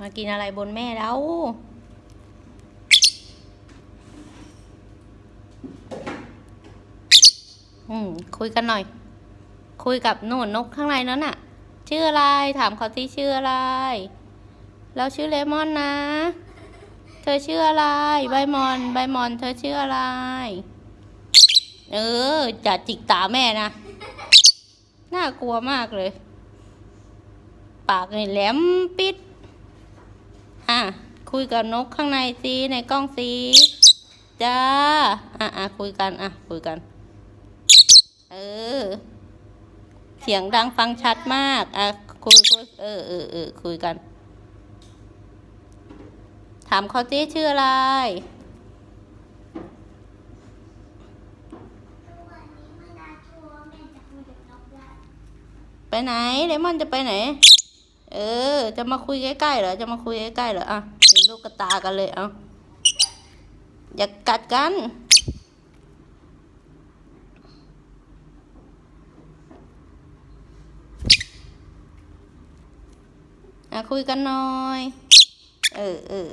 มากินอะไรบนแม่แล้วอืมคุยกันหน่อย คุยกับนู่นนกข้างในนั้นน่ะ ชื่ออะไร ถามเขาที่ชื่ออะไรเราชื่อเลมอนนะ เธอชื่ออะไร ใบมอน ใบมอน เธอชื่ออะไร เออจะจิกตาแม่นะ น่ากลัวมากเลย ปากนี่แหลมปิด คุยกับนกข้างในสิในกล้องสิจ้า อะอะคุยกัน อะ คุยกัน เออ เสียงดังฟังชัดมาก อะ คุยคุยเออเออเออคุยกัน ถามเขาสิชื่ออะไร ไปไหนเลมอนจะไปไหน เออ จะมาคุยใกล้ๆเหรอ จะมาคุยใกล้ๆเหรอ อะเห็นลูกกระตากันเลย เอาอย่ากัดกัน อะคุยกันหน่อย เออเออ